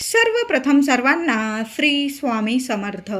सर्वप्रथम सर्वांना श्री स्वामी समर्थ.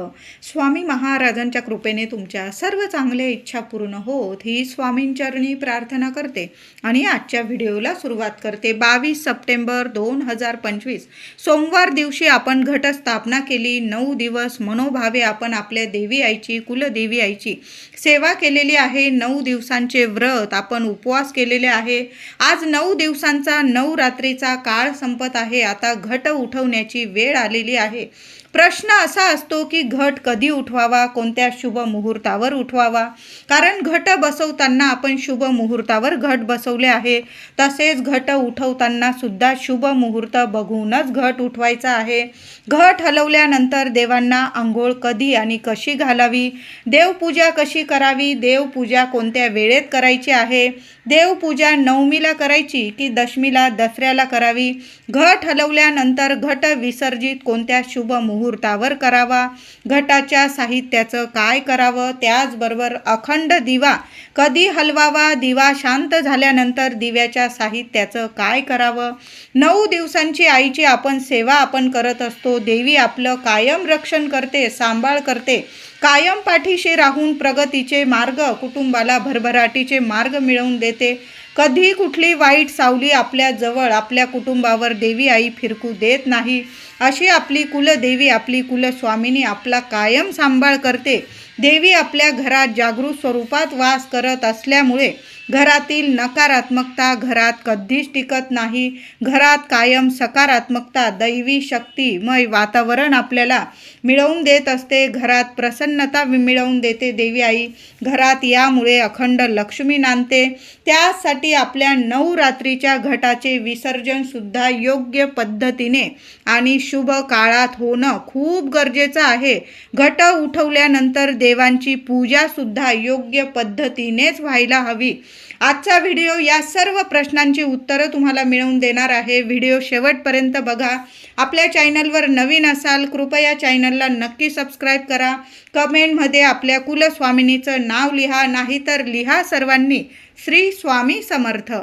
स्वामी महाराजांच्या कृपेने तुमच्या सर्व चांगल्या इच्छा पूर्ण होत ही स्वामींचरणी प्रार्थना करते आणि आजच्या व्हिडिओला सुरुवात करते. बावीस सप्टेंबर दोन हजार पंचवीस. सोमवार दिवशी आपण घटस्थापना केली. नऊ दिवस मनोभावे आपण आपल्या देवी आईची कुलदेवी आईची सेवा केलेली आहे. नऊ दिवसांचे व्रत आपण उपवास केलेले आहे. आज नऊ दिवसांचा नऊ रात्रीचा काळ संपत आहे. आता घट होण्याची वेळ आलेली आहे. प्रश्न असा असतो की घट कधी उठवावा कोणत्या शुभ मुहूर्तावर उठवावा? कारण घट बसवताना आपण शुभ मुहूर्तावर घट बसवले आहे. तसेच घट उठवताना सुद्धा शुभ मुहूर्त बघूनच घट उठवायचा आहे. घट हलवल्यानंतर देवांना आंघोळ कधी आणि कशी घालावी? देवपूजा कशी करावी? देवपूजा कोणत्या वेळेत करायची आहे? देवपूजा नवमीला करायची की दशमीला दसऱ्याला करावी? घट हलवल्यानंतर घट विसर्जित कोणत्या शुभ मुहूर्त मुहूर्तावर करावा. घटाच्या साहित्याचं काय करावं? त्याचबरोबर अखंड दिवा कधी हलवावा? दिवा शांत झाल्यानंतर दिव्याच्या साहित्याचं काय करावं? नऊ दिवसांची आईची आपण सेवा आपण करत असतो. देवी आपलं कायम रक्षण करते सांभाळ करते. कायम पाठीशी राहून प्रगतीचे मार्ग कुटुंबाला भरभराटीचे मार्ग मिळवून देते. कधी कुठली वाईट सावली आपल्या जवळ आपल्या कुटुंबावर देवी आई फिरकू देत नाही. अशी आपली कुलदेवी आपली कुलस्वामिनी आपला कायम सांभाळ करते. देवी आपल्या घरात जागृत स्वरूपात वास करत असल्यामुळे घरातील नकारात्मकता घरात कधीच टिकत नाही. घरात कायम सकारात्मकता दैवी शक्तीमय वातावरण आपल्याला मिळवून देत असते. घरात प्रसन्नता मिळवून देते देवी आई. घरात यामुळे अखंड लक्ष्मी नांदते. त्यासाठी आपल्या नऊ रात्रीच्या घटाचे विसर्जनसुद्धा योग्य पद्धतीने आणि शुभ काळात होणं खूप गरजेचं आहे. घट उठवल्यानंतर देवांची पूजासुद्धा योग्य पद्धतीनेच व्हायला हवी. आजचा व्हिडिओ या सर्व प्रश्नांची उत्तरं तुम्हाला मिळवून देणार आहे. व्हिडिओ शेवटपर्यंत बघा. आपल्या चॅनलवर नवीन असाल कृपया चॅनलला नक्की सबस्क्राईब करा. कमेंटमध्ये आपल्या कुलस्वामिनीचं नाव लिहा नाहीतर लिहा सर्वांनी. श्री स्वामी समर्थ.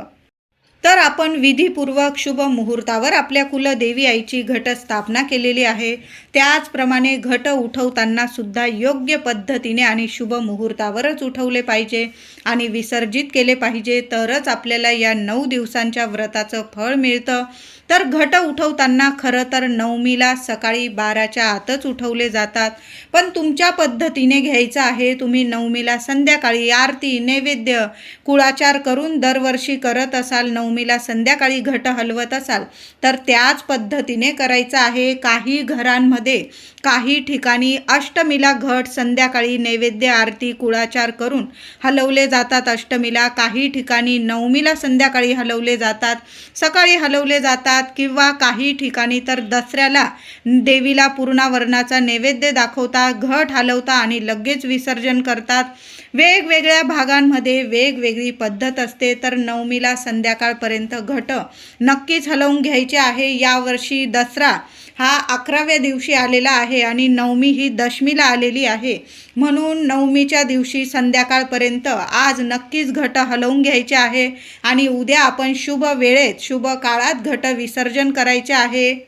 तर आपण विधीपूर्वक शुभ मुहूर्तावर आपल्या कुलदेवी आईची घटस्थापना केलेली आहे. त्याचप्रमाणे घट उठवताना सुद्धा योग्य पद्धतीने आणि शुभ मुहूर्तावरच उठवले पाहिजे आणि विसर्जित केले पाहिजे. तरच आपल्याला या नऊ दिवसांच्या व्रताचं फळ मिळतं. तर घट उठवताना खरं तर नवमीला सकाळी बाराच्या आतच उठवले जातात. पण तुमच्या पद्धतीने घ्यायचं आहे तुम्ही नवमीला संध्याकाळी आरती नैवेद्य कुळाचार करून दरवर्षी करत असाल नवमीला संध्याकाळी घट हलवत असाल तर त्याच पद्धतीने करायचं आहे. काही घरांमध्ये काही ठिकाणी अष्टमीला घट संध्याकाळी नैवेद्य आरती कुळाचार करून हलवले जातात. अष्टमीला काही ठिकाणी नवमीला संध्याकाळी हलवले जातात. सकाळी हलवले जातात. किंवा काही ठिकाणी तर दसऱ्याला देवीला पूर्णावरणाचा नैवेद्य दाखवता घट हलवता आणि लगेच विसर्जन करतात. वेगवेगळ्या भागांमध्ये वेगवेगळी पद्धत असते. तर नवमीला संध्याकाळपर्यंत घट नक्कीच हलवून घ्यायचे आहे. यावर्षी दसरा हा अकराव्या दिवशी आलेला आहे आणि नवमी ही दशमीला आलेली आहे. म्हणून नवमीच्या दिवशी संध्याकाळपर्यंत आज नक्कीच घट हलवून घ्यायचे आहे आणि उद्या आपण शुभ वेळेत शुभ काळात घट विसर्जन करायचे आहे.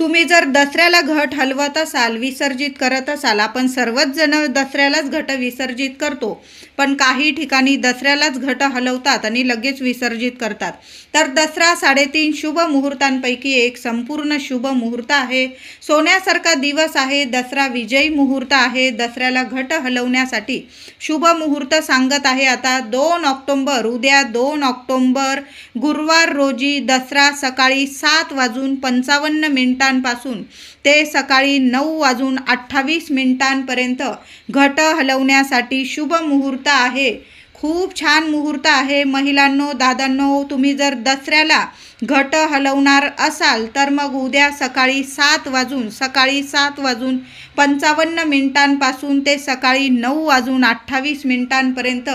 तुम्ही जर दसऱ्याला घट हलवत असाल विसर्जित करत असाल आपण सर्वच जण दसऱ्यालाच घट विसर्जित करतो. पण काही ठिकाणी दसऱ्यालाच घट हलवतात आणि लगेच विसर्जित करतात. तर दसरा साडेतीन शुभ मुहूर्तांपैकी एक संपूर्ण शुभ मुहूर्त आहे. सोन्यासारखा दिवस आहे. दसरा विजयी मुहूर्त आहे. दसऱ्याला घट हलवण्यासाठी शुभ मुहूर्त सांगत आहे. आता दोन ऑक्टोंबर उद्या दोन ऑक्टोंबर गुरुवार रोजी दसरा सकाळी सात वाजून पंचावन्न मिनिटांपासून ते सकाळी नऊ वाजून अठ्ठावीस मिनिटांपर्यंत घट हलवण्यासाठी शुभ मुहूर्त आहे. खूप छान मुहूर्त आहे. महिलांनो दादांनो तुम्ही जर दसऱ्याला घट हलवणार असाल तर मग उद्या सकाळी सात वाजून सकाळी सात वाजून पंचावन्न मिनिटांपासून ते सकाळी नऊ वाजून अठ्ठावीस मिनिटांपर्यंत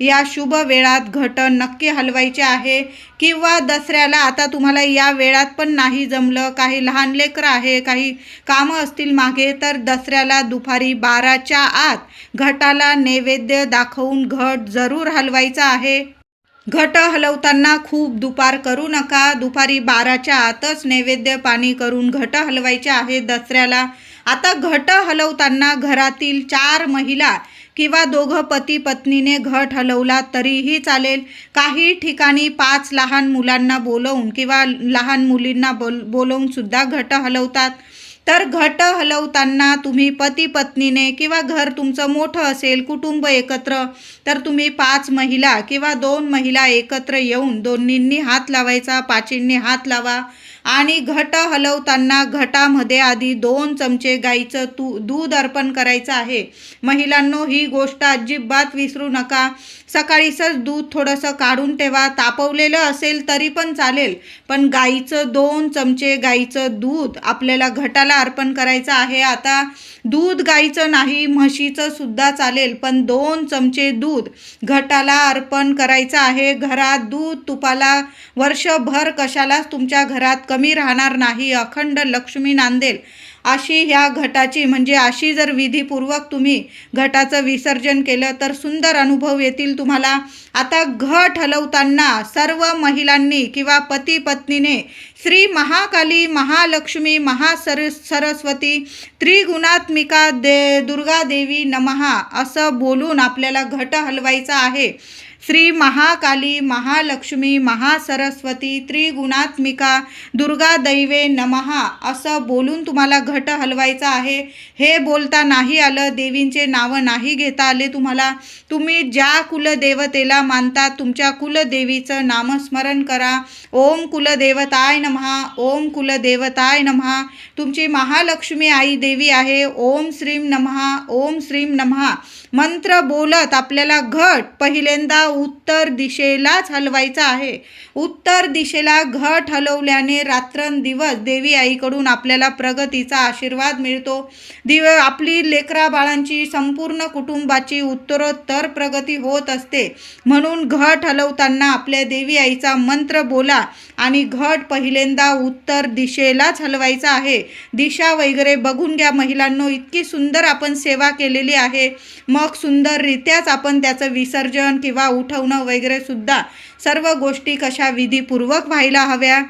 या शुभ वेळात घट नक्की हलवायचे आहे किंवा दसऱ्याला आता तुम्हाला या वेळात पण नाही जमलं काही लहान लेकरं आहे काही कामं असतील मागे तर दसऱ्याला दुपारी बाराच्या आत घटाला नैवेद्य दाखवून घट जरूर हलवायचा आहे. घट हलवताना खूप दुपार करू नका. दुपारी बाराच्या आतच नैवेद्य पाणी करून घट हलवायचे आहे दसऱ्याला. आता घट हलवताना घरातील चार महिला किंवा दोघं पती पत्नीने घट हलवला तरीही चालेल. काही ठिकाणी पाच लहान मुलांना बोलवून किंवा लहान मुलींना बोल बोलवून सुद्धा घट हलवतात. तर घट हलवताना तुम्ही पती पत्नीने किंवा घर तुमचं मोठं असेल कुटुंब एकत्र तर तुम्ही पाच महिला किंवा दोन महिला एकत्र येऊन दोन्हींनी हात लावायचा पाचींनी हात लावा. आणि घट हलवताना घटामध्ये आधी दोन चमचे गाईचं तू दूध अर्पण करायचं आहे. महिलांनो ही गोष्ट अजिबात विसरू नका. सकाळीचंच दूध थोडंसं काढून ठेवा. तापवलेलं असेल तरी पण चालेल. पण गाईचं दोन चमचे गाईचं दूध आपल्याला घटाला अर्पण करायचं आहे. आता दूध गाईचं नाही म्हशीचं सुद्धा चालेल. पण दोन चमचे दूध घटाला अर्पण करायचं आहे. घरात दूध तुपाला वर्षभर कशालाच तुमच्या घरात कमी राहणार नाही. अखंड लक्ष्मी नांदेल. अशी ह्या घटाची म्हणजे अशी जर विधीपूर्वक तुम्ही घटाचं विसर्जन केलं तर सुंदर अनुभव येतील तुम्हाला. आता घट हलवताना सर्व महिलांनी किंवा पती पत्नीने श्री महाकाली महालक्ष्मी महासर सरस्वती त्रिगुणात्मिका दे दुर्गा देवी नमहा असं बोलून आपल्याला घट हलवायचा आहे. श्री महाकाली महालक्ष्मी महासरस्वती त्रिगुणात्मिका दुर्गा दैवे नमहा असं बोलून तुम्हाला घट हलवायचं आहे. हे बोलता नाही आलं देवींचे नावं नाही घेता आले तुम्हाला. तुम्ही ज्या कुलदेवतेला मानता तुमच्या कुलदेवीचं नामस्मरण करा. ओम कुलदेवताय नमहा ओम कुलदेवताय नमहा तुमची महालक्ष्मी आई देवी आहे. ओम श्रीम नमहा ओम श्रीम नमहा मंत्र बोलत आपल्याला घट पहिल्यांदा उत्तर दिशेलाच हलवायचा आहे. उत्तर दिशेला घट हलवल्याने रात्रंदिवस देवी आईकडून आपल्याला प्रगतीचा आशीर्वाद मिळतो. दिव आपली लेकरा बाळांची संपूर्ण कुटुंबाची उत्तरोत्तर प्रगती होत असते. म्हणून घट हलवताना आपल्या देवी आईचा मंत्र बोला आणि घट पहिल्यांदा उत्तर दिशेलाच हलवायचा आहे. दिशा वगैरे बघून घ्या महिलांनो इतकी सुंदर आपण सेवा केलेली आहे. मग सुंदररित्याच आपण त्याचं विसर्जन किंवा उठवणं वगैरे सुद्धा सर्व गोष्टी कशा विधीपूर्वक व्हायला हव्या?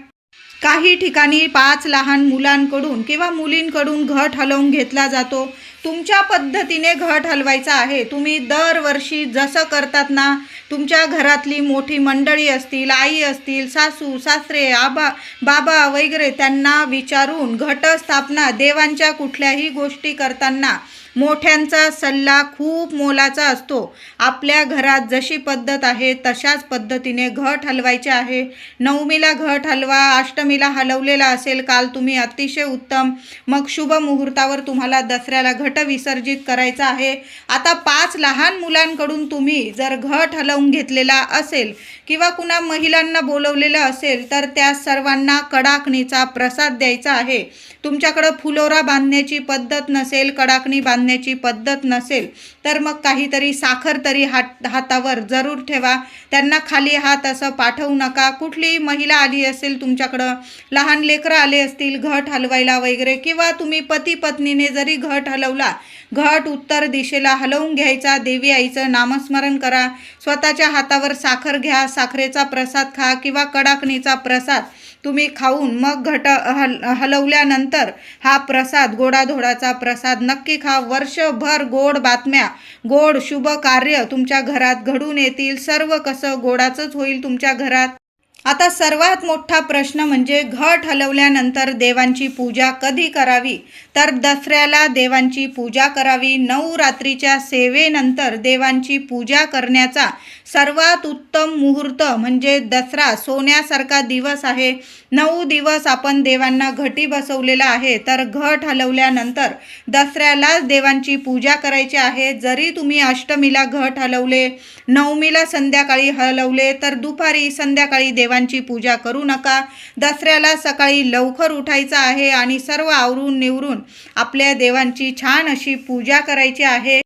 काही ठिकाणी पाच लहान मुलांकडून किंवा मुलींकडून घट हलवून घेतला जातो. तुमच्या पद्धतीने घट हलवायचा आहे. तुम्ही दरवर्षी जसं करतात ना तुमच्या घरातली मोठी मंडळी असतील आई असतील सासू सासरे आबा बाबा वगैरे त्यांना विचारून घटस्थापना देवांच्या कुठल्याही गोष्टी करताना मोठ्यांचा सल्ला खूप मोलाचा असतो. आपल्या घरात जशी पद्धत आहे तशाच पद्धतीने घट हलवायचे आहे. नवमीला घट हलवा अष्टमीला हलवलेला असेल काल तुम्ही अतिशय उत्तम. मग शुभ मुहूर्तावर तुम्हाला दसऱ्याला घट विसर्जित करायचा आहे. आता पाच लहान मुलांकडून तुम्ही जर घट हलवून घेतलेला असेल किंवा कुणा महिलांना बोलवलेलं असेल तर त्या सर्वांना कडाकणीचा प्रसाद द्यायचा आहे. तुमच्याकडं फुलोरा बांधण्याची पद्धत नसेल कडाकणी करण्याची पद्धत नसेल तर मग काहीतरी साखर तरी हात हातावर जरूर ठेवा. त्यांना खाली हात असं पाठवू नका. कुठलीही महिला आली असेल तुमच्याकडं लहान लेकरं आले असतील घट हलवायला वगैरे किंवा तुम्ही पती पत्नीने जरी घट हलवला घट उत्तर दिशेला हलवून घ्यायचा देवी आईचं नामस्मरण करा. स्वतःच्या हातावर साखर घ्या साखरेचा प्रसाद खा किंवा कडाकणीचा प्रसाद तुम्ही खाऊन मग घट हल हलवल्यानंतर हा प्रसाद गोडाधोडाचा प्रसाद नक्की खा. वर्षभर गोड बातम्या गोड शुभ कार्य तुमच्या घरात घडून येतील. सर्व कसं गोडाचंच होईल तुमच्या घरात. आता सर्वात मोठा प्रश्न म्हणजे घट हलवल्यानंतर देवांची पूजा कधी करावी? तर दसऱ्याला देवांची पूजा करावी. नऊ रात्रीच्या सेवेनंतर देवांची पूजा करण्याचा सर्वात उत्तम मुहूर्त म्हणजे दसरा. सोन्यासारखा दिवस आहे. नऊ दिवस आपण देवांना घटी बसवलेला आहे. तर घट हलवल्यानंतर दसऱ्यालाच देवांची पूजा करायची आहे. जरी तुम्ही अष्टमीला घट हलवले नवमीला संध्याकाळी हलवले तर दुपारी संध्याकाळी देवांची पूजा करू नका. दसऱ्याला सकाळी लवकर उठायचं आहे आणि सर्व आवरून निवरून आपल्या देवांची छान अशी पूजा करायची आहे.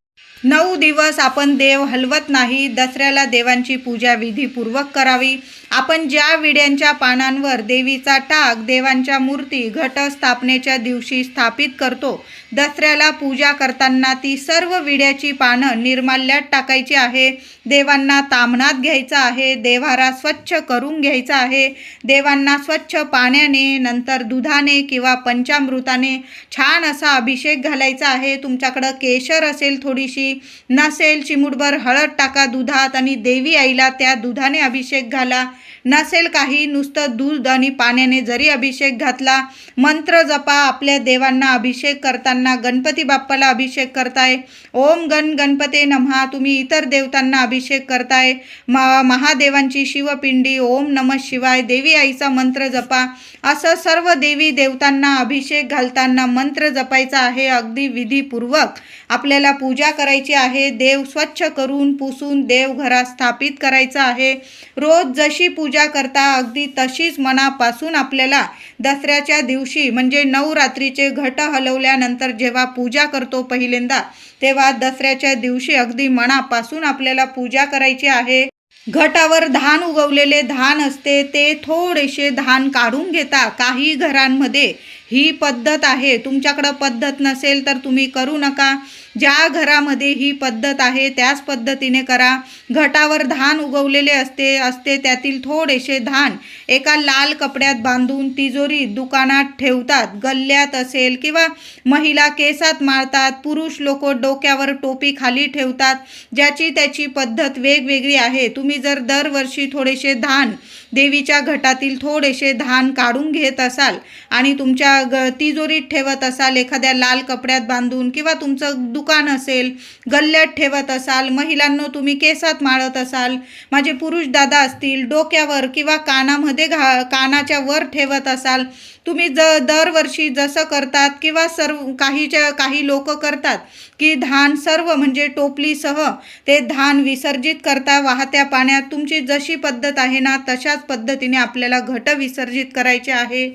नऊ दिवस आपण देव हलवत नाही दसऱ्याला देवांची पूजा विधीपूर्वक करावी. आपण ज्या विड्यांच्या पानांवर देवीचा टाक देवांच्या मूर्ती घटस्थापनेच्या दिवशी स्थापित करतो दसऱ्याला पूजा करताना ती सर्व विड्याची पानं निर्माल्यात टाकायची आहे. देवांना तामणात घ्यायचं आहे. देवारा स्वच्छ करून घ्यायचा आहे. देवांना स्वच्छ पाण्याने नंतर दुधाने किंवा पंचामृताने छान असा अभिषेक घालायचा आहे. तुमच्याकडं केशर असेल थोडीशी नसेल चिमुटभर हळद टाका दुधात आणि देवी आईला त्या दुधाने अभिषेक घाला. नसेल काही नुसतं दूध आणि पाण्याने जरी अभिषेक घातला मंत्र जपा आपल्या देवांना अभिषेक करताना गणपती बाप्पाला अभिषेक करताय. ओम गण गणपते नमहा. तुम्ही इतर देवतांना अभिषेक करताय. मा महादेवांची शिवपिंडी. ओम नम शिवाय. देवी आईचा मंत्र जपा. असं सर्व देवी देवतांना अभिषेक घालताना मंत्र जपायचा आहे. अगदी विधीपूर्वक आपल्याला पूजा करायची आहे. देव स्वच्छ करून पुसून देवघरात स्थापित करायचा आहे. रोज जशी पूजा करता अगदी तशीच मनापासून आपल्याला दसऱ्याच्या दिवशी म्हणजे नवरात्रीचे घट हलवल्यानंतर जेव्हा पूजा करतो पहिल्यांदा तेव्हा दसऱ्याच्या दिवशी अगदी मनापासून आपल्याला पूजा करायची आहे. घटावर धान उगवलेले धान असते ते थोडेसे धान काढून घेता काही घरांमध्ये ही पद्धत आहे. तुमच्याकडं पद्धत नसेल तर तुम्ही करू नका. ज्या घरामध्ये ही पद्धत आहे त्याच पद्धतीने करा. घटावर धान उगवलेले असते असते त्यातील थोडेसे धान. एका लाल कपड्यात बांधून तिजोरी दुकानात ठेवतात. गल्ल्यात असेल किंवा महिला केसात मारतात पुरुष लोक डोक्यावर टोपी खाली ठेवतात. ज्याची त्याची पद्धत वेगवेगळी आहे. तुम्ही जर दरवर्षी थोडेसे धान देवीच्या घटातील थोडेसे धान काढून घेत असाल आणि तुमच्या ग तिजोरीत ठेवत असाल एखाद्या लाल कपड्यात बांधून किंवा तुमचं दुकान असेल गल्ल्यात ठेवत असाल महिलांनो तुम्ही केसात माळत असाल माझे पुरुष दादा असतील डोक्यावर किंवा कानामध्ये घा कानाच्या वर ठेवत असाल तुम्ही ज दरवर्षी जसं करतात किंवा सर्व काहीच्या काही लोक करतात की धान सर्व म्हणजे टोपलीसह ते धान विसर्जित करता वाहत्या पाण्यात तुमची जशी पद्धत आहे ना तशाच पद्धतीने आपल्याला घट विसर्जित करायचे आहे.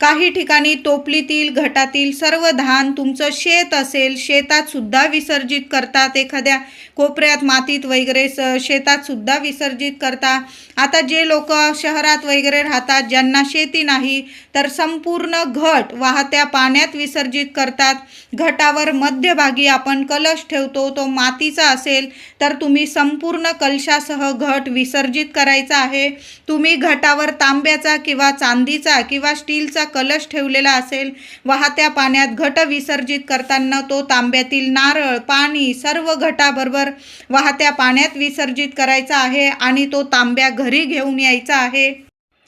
काही ठिकाणी तोपलीतील घटातील सर्व धान तुमचं शेत असेल शेतात सुद्धा विसर्जित करतात एखाद्या कोपऱ्यात मातीत वगैरे स शेतात सुद्धा विसर्जित करता. आता जे लोक शहरात वगैरे राहतात ज्यांना शेती नाही तर संपूर्ण घट वाहत्या पाण्यात विसर्जित करतात. घटावर मध्यभागी आपण कलश ठेवतो तो मातीचा असेल तर तुम्ही संपूर्ण कलशासह घट विसर्जित करायचा आहे. तुम्ही घटावर तांब्याचा किंवा चांदीचा किंवा स्टीलचा कलश ठेवलेला असेल वाहत्या पाण्यात घट विसर्जित करताना तो तांब्यातील नारळ पाणी सर्व घटाबरोबर वाहत्या पाण्यात विसर्जित करायचा आहे आणि तो तांब्या घरी घेऊन यायचा आहे.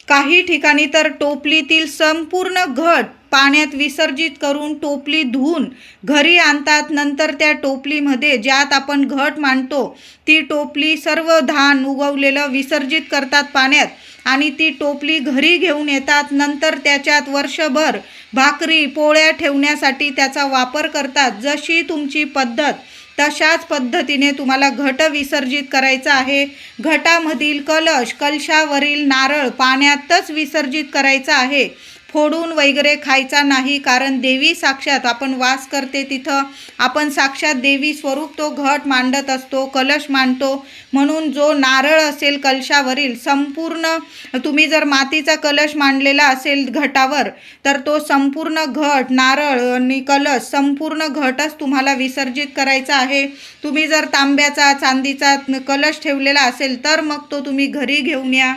काही ठिकाणी तर टोपलीतील संपूर्ण घट पाण्यात विसर्जित करून टोपली धुवून घरी आणतात. नंतर त्या टोपलीमध्ये ज्यात आपण घट मांडतो ती टोपली सर्व धान उगवलेलं विसर्जित करतात पाण्यात आणि ती टोपली घरी घेऊन येतात. नंतर त्याच्यात वर्षभर भाकरी पोळ्या ठेवण्यासाठी त्याचा वापर करतात. जशी तुमची पद्धत तशाच पद्धतीने तुम्हाला घट विसर्जित करायचा आहे. घटामधील कलश कलशावरील नारळ पाण्यातच विसर्जित करायचा आहे. फोडून वगैरे खायचा नाही कारण देवी साक्षात आपण वास करते तिथं. आपण साक्षात देवी स्वरूप तो घट मांडत असतो कलश मांडतो. म्हणून जो नारळ असेल कलशावरील संपूर्ण तुम्ही जर मातीचा कलश मांडलेला असेल घटावर तर तो संपूर्ण घट नारळ आणि कलश संपूर्ण घटच तुम्हाला विसर्जित करायचा आहे. तुम्ही जर तांब्याचा चांदीचा कलश ठेवलेला असेल तर मग तो तुम्ही घरी घेऊन या.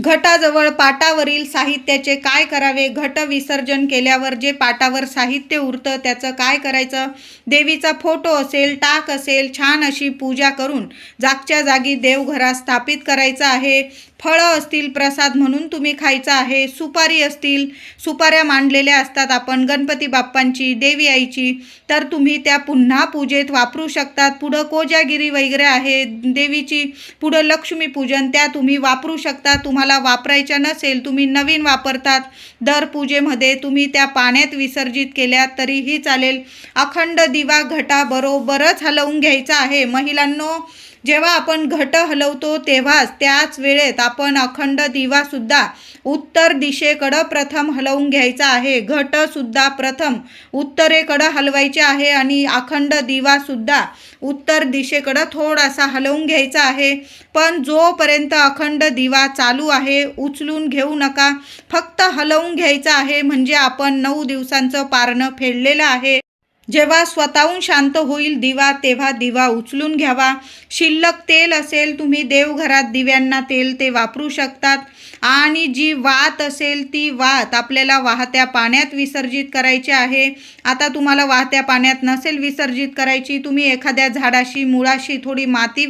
घटाजवळ पाटावरील साहित्याचे काय करावे? घट विसर्जन केल्यावर जे पाटावर साहित्य उरतं त्याचं काय करायचं? देवीचा फोटो असेल टाक असेल छान अशी पूजा करून जागच्या जागी देवघरात स्थापित करायचं आहे. फळं असतील प्रसाद म्हणून तुम्ही खायचा आहे सुपारी असतील सुपाऱ्या मांडलेल्या असतात आपण गणपती बाप्पांची देवी आईची तर तुम्ही त्या पुन्हा पूजेत वापरू शकतात. पुढं कोजागिरी वगैरे आहे देवीची पुढं लक्ष्मीपूजन त्या तुम्ही वापरू शकता. तुम्हाला वापरायच्या नसेल तुम्ही नवीन वापरतात. दर पूजेमध्ये तुम्ही त्या पाण्यात विसर्जित केल्या तरीही चालेल. अखंड दिवा घटा बरोबरच हलवून घ्यायचा आहे. महिलांनो जेव्हा आपण घट हलवतो तेव्हाच त्याच वेळेत आपण अखंड दिवासुद्धा उत्तर दिशेकडं प्रथम हलवून घ्यायचा आहे. घटसुद्धा प्रथम उत्तरेकडं हलवायचे आहे आणि अखंड दिवासुद्धा उत्तर दिशेकडं थोडासा हलवून घ्यायचा आहे. पण जोपर्यंत अखंड दिवा चालू आहे उचलून घेऊ नका. फक्त हलवून घ्यायचा आहे म्हणजे आपण नऊ दिवसांचं पारणं फेडलेलं आहे. जेव्हा स्वतःहून शांत होईल दिवा तेव्हा दिवा उचलून घ्यावा. शिल्लक तेल असेल तुम्ही देवघरात दिव्यांना तेल ते वापरू शकतात. आणि जी वात असेल ती वात आपल्याला वाहत्या पाण्यात विसर्जित करायची आहे. आता तुम्हाला वाहत्या पाण्यात नसेल विसर्जित करायची तुम्ही एखाद्या झाडाशी मुळाशी थोडी माती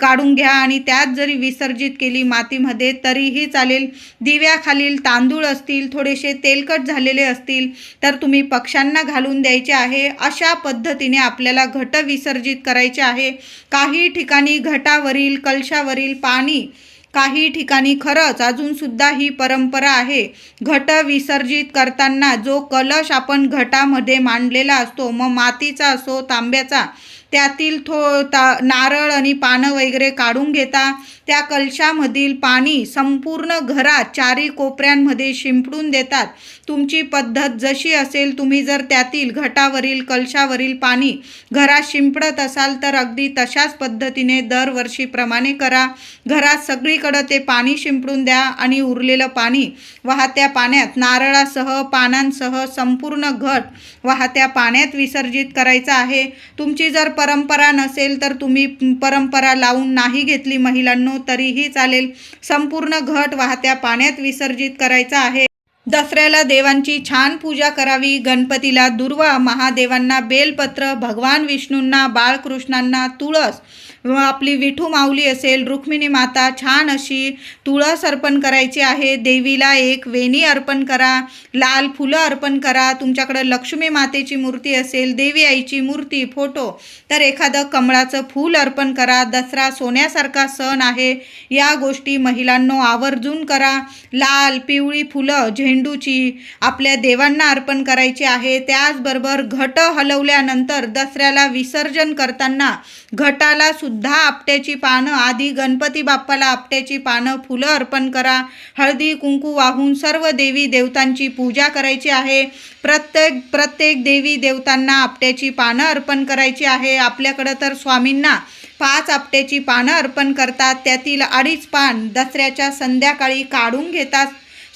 काढून घ्या आणि त्यात जरी विसर्जित केली मातीमध्ये तरीही चालेल. दिव्याखालील तांदूळ असतील थोडेसे तेलकट झालेले असतील तर तुम्ही पक्ष्यांना घालून द्यायचे आहे. अशा पद्धतीने आपल्याला घट विसर्जित करायचे आहे. काही ठिकाणी घटावरील कलशावरील पाणी काही ठिकाणी खरंच अजूनसुद्धा ही परंपरा आहे. घट विसर्जित करताना जो कलश आपण घटामध्ये मांडलेला असतो मग मातीचा असो तांब्याचा त्यातील थो ता नारळ आणि पानं वगैरे काढून घेता. त्या कलशामधील पाणी संपूर्ण घरात चारी कोपऱ्यांमध्ये शिंपडून देतात. तुमची पद्धत जशी असेल तुम्ही जर त्यातील घटावरील कलशावरील पाणी घरात शिंपडत असाल तर अगदी तशाच पद्धतीने दरवर्षीप्रमाणे करा. घरात सगळीकडं ते पाणी शिंपडून द्या आणि उरलेलं पाणी वाहत्या पाण्यात नारळासह पानांसह संपूर्ण घट वाहत्या पाण्यात विसर्जित करायचा आहे. तुमची जर परंपरा नसेल तर तुम्ही परंपरा लावून नाही घेतली महिलांनो. तरीही चालेल. संपूर्ण घट वाहत्या पाण्यात विसर्जित करायचा आहे. दसऱ्याला देवांची छान पूजा करावी. गणपतीला दुर्वा महादेवांना बेलपत्र भगवान विष्णूंना बाळकृष्णांना तुळस आपली विठू माऊली असेल रुक्मिणी माता छान अशी तुळस अर्पण करायची आहे. देवीला एक वेणी अर्पण करा लाल फुलं अर्पण करा. तुमच्याकडं लक्ष्मी मातेची मूर्ती असेल देवी आईची मूर्ती फोटो तर एखादं कमळाचं फूल अर्पण करा. दसरा सोन्यासारखा सण आहे. या गोष्टी महिलांनो आवर्जून करा. लाल पिवळी फुलं झेंडूची आपल्या देवांना अर्पण करायची आहे. त्याचबरोबर घट हलवल्यानंतर दसऱ्याला विसर्जन करताना घटाला सुद्धा आपट्याची पानं आधी गणपती बाप्पाला आपट्याची पानं फुलं अर्पण करा. हळदी कुंकू वाहून सर्व देवी देवतांची पूजा करायची आहे. प्रत्येक प्रत्येक देवी देवतांना आपट्याची पानं अर्पण करायची आहे. आपल्याकडं तर स्वामींना पाच आपट्याची पानं अर्पण करतात. त्यातील अडीच पान दसऱ्याच्या संध्याकाळी काढून घेतात.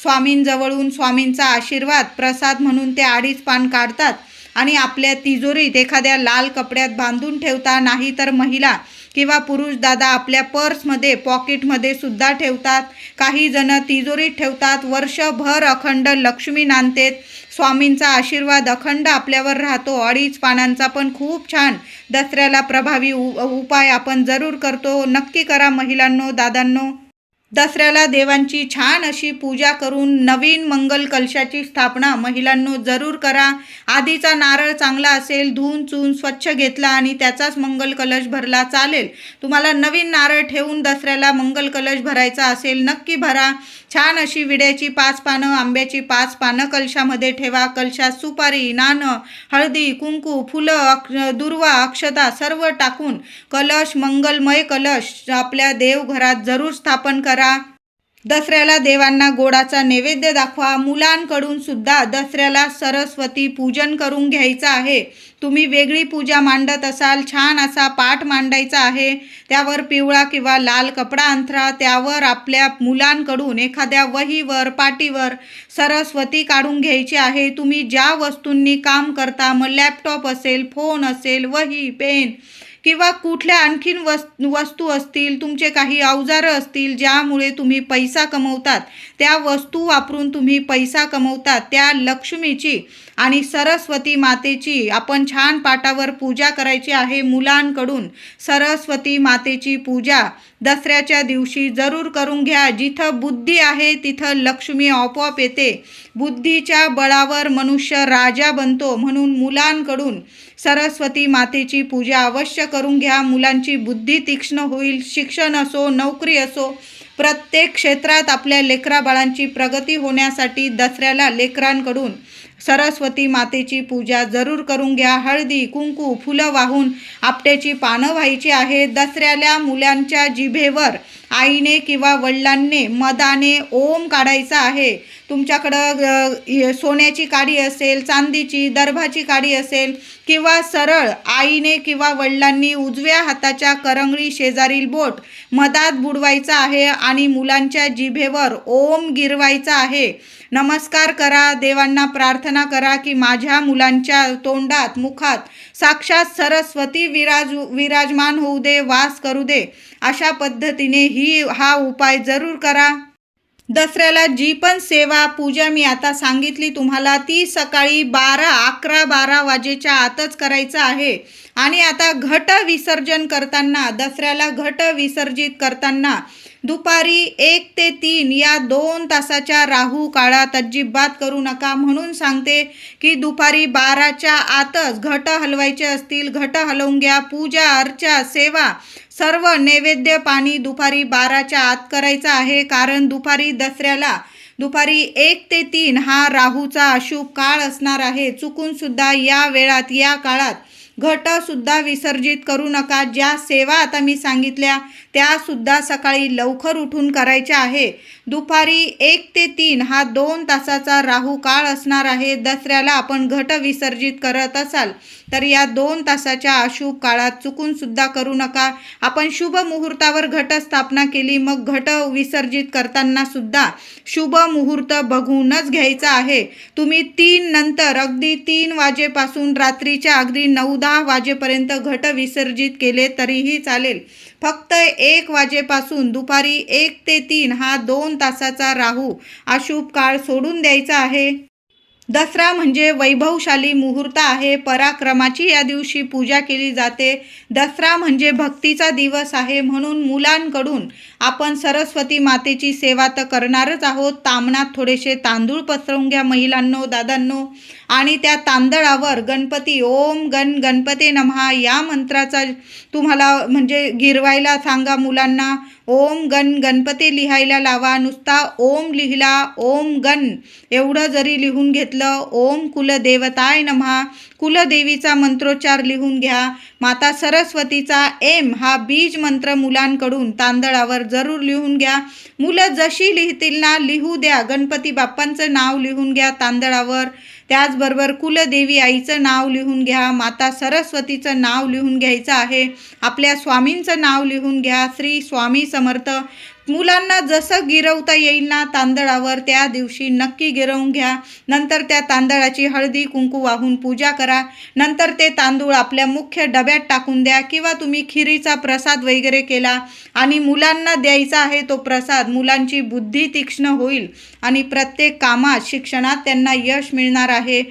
स्वामींजवळून स्वामींचा आशीर्वाद प्रसाद म्हणून ते अडीच पान काढतात. आणि आपल्या तिजोरीत एखाद्या लाल कपड्यात बांधून ठेवता नाही तर महिला किंवा पुरुष दादा आपल्या पर्समध्ये पॉकेटमध्ये सुद्धा ठेवतात. काही जण तिजोरीत ठेवतात. वर्षभर अखंड लक्ष्मी नांदतेत. स्वामींचा आशीर्वाद अखंड आपल्यावर राहतो. अडीच पानांचा पण खूप छान दसऱ्याला प्रभावी उ उपाय आपण जरूर करतो. नक्की करा महिलांनो दादांनो. दसऱ्याला देवांची छान अशी पूजा करून नवीन मंगल कलशाची स्थापना महिलांनो जरूर करा. आधीचा नारळ चांगला असेल धुवून चून स्वच्छ घेतला आणि त्याचाच मंगल कलश भरला चालेल. तुम्हाला नवीन नारळ ठेवून दसऱ्याला मंगल कलश भरायचा असेल नक्की भरा. छान अशी विड्याची पाच पानं आंब्याची पाच पानं कलशामध्ये ठेवा. कलशात सुपारी नाणं हळदी कुंकू फुलं अक्ष दुर्वा अक्षता सर्व टाकून कलश मंगलमय कलश आपल्या देवघरात जरूर स्थापन करा. दसऱ्याला देवांना गोडाचा नैवेद्य दाखवा. मुलांकडून सुद्धा दसऱ्याला सरस्वती पूजन करून घ्यायचं आहे. तुम्ही वेगळी पूजा मांडत असाल छान असा पाठ मांडायचा आहे. त्यावर पिवळा किंवा लाल कपडा अंथरा त्यावर आपल्या मुलांकडून एखाद्या वहीवर पाटीवर सरस्वती काढून घ्यायची आहे. तुम्ही ज्या वस्तूंनी काम करता मग लॅपटॉप असेल फोन असेल वही पेन किंवा कुठल्या आणखीन वस् वस्तू असतील तुमचे काही अवजारं असतील ज्यामुळे तुम्ही पैसा कमवतात त्या वस्तू वापरून तुम्ही पैसा कमवतात त्या लक्ष्मीची आणि सरस्वती मातेची आपण छान पाटावर पूजा करायची आहे मुलांकडून. सरस्वती मातेची पूजा दसऱ्याच्या दिवशी जरूर करून घ्या. जिथं बुद्धी आहे तिथं लक्ष्मी आपोआप येते. बुद्धीच्या बळावर मनुष्य राजा बनतो म्हणून मुलांकडून सरस्वती मातेची पूजा अवश्य करून घ्या. मुलांची बुद्धी तीक्ष्ण होईल शिक्षण असो नोकरी असो प्रत्येक क्षेत्रात आपल्या लेकराबाळांची प्रगती होण्यासाठी दसऱ्याला लेकरांकडून सरस्वती मातेची पूजा जरूर करून घ्या. हळदी कुंकू फुलं वाहून आपट्याची पानं व्हायची आहेत. दसऱ्याला मुलांच्या जिभेवर आईने किंवा वडिलांनी मदाने ओम काढायचा आहे. तुमच्याकडं सोन्याची काडी असेल चांदीची दर्भाची काडी असेल किंवा सरळ आईने किंवा वडिलांनी उजव्या हाताच्या करंगळी शेजारील बोट मधात बुडवायचा आहे आणि मुलांच्या जिभेवर ओम गिरवायचा आहे. नमस्कार करा देवांना प्रार्थना करा की माझ्या मुलांच्या तोंडात मुखात साक्षात सरस्वती विराज विराजमान होऊ दे वास करू दे अशा पद्धतीने ही हा उपाय जरूर करा. दसऱ्याला जी पण सेवा पूजा मी आता सांगितली तुम्हाला ती सकाळी बारा अकरा बारा वाजेच्या आतच करायचं आहे. आणि आता घट विसर्जन करताना दसऱ्याला घट विसर्जित करताना दुपारी एक ते तीन या दोन तासाच्या राहू काळात अजिबात करू नका. म्हणून सांगते की दुपारी बाराच्या आतच घट हलवायचे असतील घट हलवून घ्या पूजा अर्चा सेवा सर्व नैवेद्य पाणी दुपारी बाराच्या आत करायचं आहे कारण दुपारी दसऱ्याला दुपारी एक ते तीन हा राहूचा अशुभ काळ असणार आहे. चुकूनसुद्धा या वेळात या काळात घटसुद्धा विसर्जित करू नका. ज्या सेवा आता मी सांगितल्या त्यासुद्धा सकाळी लवकर उठून करायच्या आहे. दुपारी एक ते तीन हा दोन तासाचा राहू काळ असणार आहे. दसऱ्याला आपण घट विसर्जित करत असाल तर या दोन तासाच्या अशुभ काळात चुकून सुद्धा करू नका. आपण शुभ मुहूर्तावर घट स्थापना केली मग घट विसर्जित करताना सुद्धा शुभ मुहूर्त बघूनच घ्यायचा आहे. तुम्ही तीन नंतर अगदी तीन वाजेपासून रात्रीच्या अगदी नऊ दहा वाजेपर्यंत घट विसर्जित केले तरीही चालेल. फक्त एक वाजेपासून दुपारी एक ते तीन हा दोन तासाचा राहू अशुभ काळ सोडून द्यायचा आहे. दसरा म्हणजे वैभवशाली मुहूर्त आहे. पराक्रमाची या दिवशी पूजा केली जाते. दसरा म्हणजे भक्तीचा दिवस आहे. म्हणून मुलांकडून आपण सरस्वती मातेची सेवा तर करणारच आहोत. तामणात थोडेसे तांदूळ पसरवून घ्या महिलांनो दादांनो. आणि त्या तांदळावर गणपती ओम गण गणपते नमहा या मंत्राचा तुम्हाला म्हणजे गिरवायला सांगा मुलांना. ओम गण गणपती लिहायला लावा. नुसता ओम लिहिला ओम गण. एवढं जरी लिहून घेतलं ओम कुलदेवताय नमहा. कुलदेवीचा मंत्रोच्चार लिहून घ्या. माता सरस्वतीचा एम हा बीज मंत्र मुलांकडून तांदळावर जरूर लिहून घ्या. मुलं जशी लिहितील ना लिहू द्या. गणपती बाप्पांचं नाव लिहून घ्या तांदळावर. त्याचबरोबर कुलदेवी आईचं नाव लिहून घ्या माता सरस्वतीचं नाव लिहून घ्यायचं आहे आपल्या स्वामींचं नाव लिहून घ्या श्री स्वामी समर्थ. मुलांना जसं गिरवता येईल ना तांदळावर त्या दिवशी नक्की गिरवून घ्या. नंतर त्या तांदळाची हळदी कुंकू वाहून पूजा करा. नंतर ते तांदूळ आपल्या मुख्य डब्यात टाकून द्या किंवा तुम्ही खिरीचा प्रसाद वगैरे केला आणि मुलांना द्यायचा आहे तो प्रसाद मुलांची बुद्धी तीक्ष्ण होईल आणि प्रत्येक कामात शिक्षणात त्यांना यश मिळणार आहे.